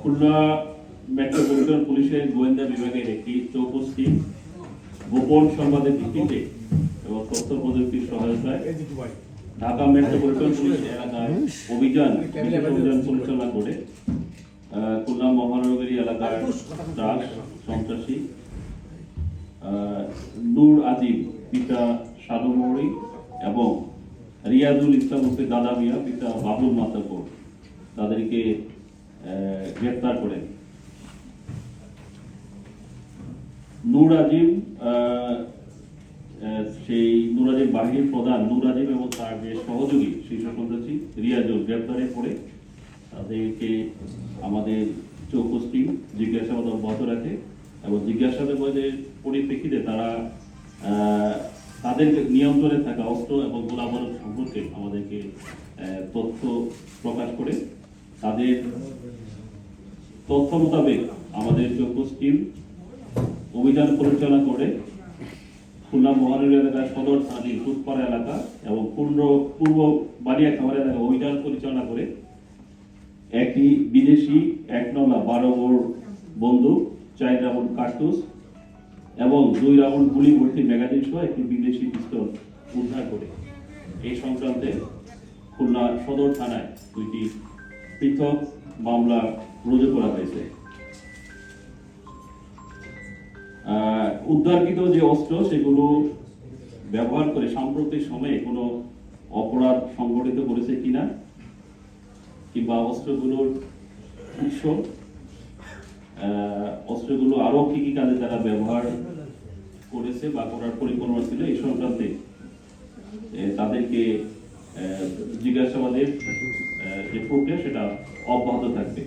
Khulna metropolitan পুলিশের গোয়েন্দা বিভাগের একটি চৌকস গোপন সংবাদের ভিত্তিতে এবং তথ্য প্রযুক্তির সহায়তায় ঢাকা মেট্রোপলিটন পুলিশ এলাকায় অভিযান অভিযান পরিচালনা করে খুলনা মহানগরী এলাকার ট্রাক সন্ত্রাসী নূর আজিম, পিতা সাধু মৌরি এবং রিয়াজুল ইসলাম হচ্ছে দাদা মিয়া, পিতা বাবুল মাতাপুর। তাদেরকে গ্রেপ্তার করেন নূর আজিম সেই নূর আজিম বাহিনীর প্রধান নূর আজিম এবং তার যে সহযোগী শীর্ষ সন্ত্রাসী রিয়াজুল গ্রেপ্তারে পড়ে তাদেরকে আমাদের চৌকস জিজ্ঞাসাবাদ অব্যাহত রাখে এবং জিজ্ঞাসাবাদের পরিপ্রেক্ষিতে তারা তাদের নিয়ন্ত্রণে থাকা অস্ত্র এবং গোলাবারুদ সম্পর্কে আমাদেরকে তথ্য প্রকাশ করে। তাদের তথ্য মোতাবেক আমাদের চৌকস টিম অভিযান পরিচালনা করে খুলনা মহানগর এলাকার সদর থানার ফুটপাড়া এলাকা এবং পূর্ণ পূর্ব বাড়িয়া খামার এলাকা অভিযান পরিচালনা করে একটি বিদেশি এক নলা বারো বোর বন্দুক, চার রাউন্ড কার্তুস এবং দুই রাউন্ড গুলি ভর্তি ম্যাগাজিন সহ একটি বিদেশি পিস্তল উদ্ধার করে। এই সংক্রান্তে খুলনা সদর থানায় দুইটি পৃথক মামলা রুজু করা হয়েছে। উদ্ধারকৃত যে অস্ত্র, সেগুলো ব্যবহার করে সাম্প্রতিক সময়ে কোনো অপরাধ সংগঠিত করেছে কিনা, কিংবা অস্ত্রগুলোর উৎস অস্ত্রগুলো আরও কি কি কাজে তারা ব্যবহার করেছে বা করার পরিকল্পনা ছিল, এই সংক্রান্তে তাদেরকে জিজ্ঞাসাবাদের যে প্রক্রিয়া সেটা অব্যাহত থাকবে।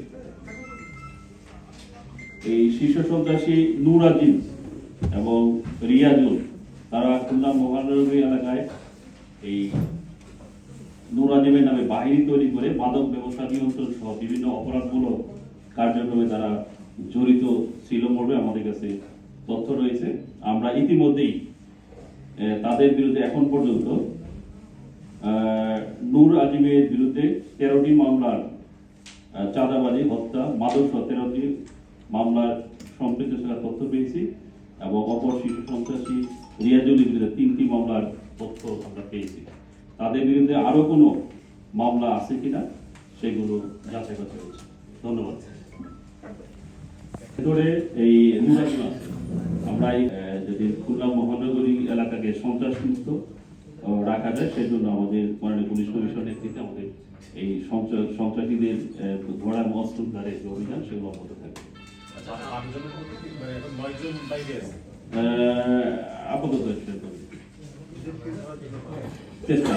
এই শীর্ষ সন্ত্রাসী নূর আজিম এবং রিয়াজুল, তারা খুলনা মহানগরী এলাকায় এই নূর আজিমের নামে বাহিনী তৈরি করে মাদক ব্যবসা নিয়ন্ত্রণ সহ বিভিন্ন অপরাধমূলক কার্যক্রমে তারা জড়িত ছিল বলে আমাদের কাছে তথ্য রয়েছে। আমরা ইতিমধ্যেই তাদের বিরুদ্ধে এখন পর্যন্ত নূর আজিমের বিরুদ্ধে তেরোটি মামলার চাঁদাবাজি, হত্যা, মাদক তেরোটি মামলার সম্পৃক্ত থাকার তথ্য পেয়েছি এবং অপর শিশু সন্ত্রাসী রিয়াজুলের বিরুদ্ধে তিনটি মামলার তথ্য আমরা পেয়েছি। তাদের বিরুদ্ধে আরও কোনো মামলা আছে কিনা সেগুলো যাচাই করতে হচ্ছে ধন্যবাদ। ভেতরে এই আমরা যদি খুলনা মহানগরী এলাকাকে সন্ত্রাস মুক্ত রাখা যায় সেজন্য আমাদের মাননীয় পুলিশ কমিশনের নেতৃত্বে আমাদের এই সন্ত্রাসীদের ধরা অস্ত্র উদ্ধারের যে অভিযান সেগুলো অব্যাহত থাকবে। আচ্ছা কি মানে আপাতত চেষ্টা আছে। আচ্ছা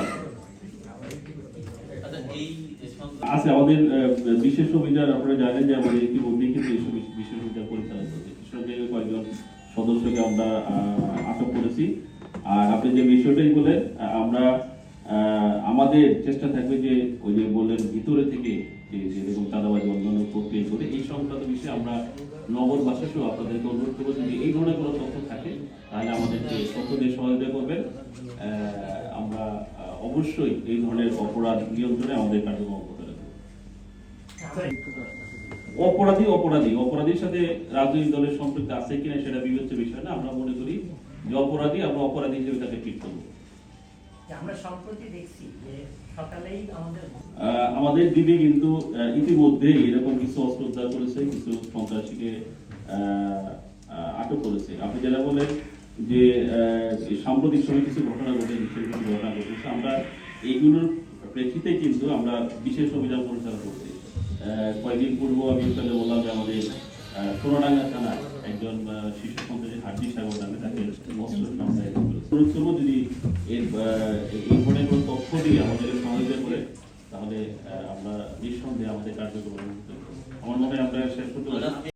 আছে আমাদের আহ, বিশেষ অভিযান আপনারা জানেন যে আমাদের ইতিমধ্যেই কিন্তু এইসব বিশেষ অভিযান পরিচালনা করছে কৃষকের কয়েকজন সদস্যকে আমরা আহ, আটক করেছি। আর আপনি যে বিষয়টাই বলেন আমরা আমাদের চেষ্টা থাকবে যে ওই যে বললেন ভিতরে থেকে যেরকম চাঁদাবাজি অন্যান্য প্রক্রিয়া করে, এই সংক্রান্ত বিষয়ে আমরা নগর আপনাদেরকে অনুরোধ করব যদি এই ধরনের কোনো তথ্য থাকে, তাহলে আমাদেরকে সহযোগিতা করবেন। আমরা অবশ্যই এই ধরনের অপরাধ নিয়ন্ত্রণে আমাদের কার্যক্রম করতে অপরাধী অপরাধী, অপরাধীর সাথে রাজনৈতিক দলের সম্পৃক্ত আছে কিনা সেটা বিবেচ্য বিষয় না, আমরা যে অপরাধী আমরা অপরাধী হিসেবে তাকে ট্রিট করব। আমাদের দিদি কিন্তু আহ, ইতিমধ্যেই এরকম কিছু অস্ত্র উদ্ধার করেছে কিছু সন্ত্রাসীকে আটক করেছে। আপনি যেটা বলেন যে সাম্প্রতিক সময় কিছু ঘটনা ঘটেছে কিছু ঘটনা ঘটেছে আমরা এইগুলোর প্রেক্ষিতে কিন্তু আমরা বিশেষ অভিযান পরিচালনা করছি। আহ, কয়েকদিন পূর্ব আমি তাহলে বললাম যে আমাদের সোনাডাঙ্গা থানায় একজন শিশু সন্তানের হাড্ডি সাগর নামে তাকে সংগ্রহ করেছে যদি এর এই ধরনের কোনো তথ্য দিয়ে আমাদের সহযোগিতা করে, তাহলে আমরা নিঃসন্দেহে আমাদের কার্যক্রম আমার মনে হয় আমরা শেষ করতে পারি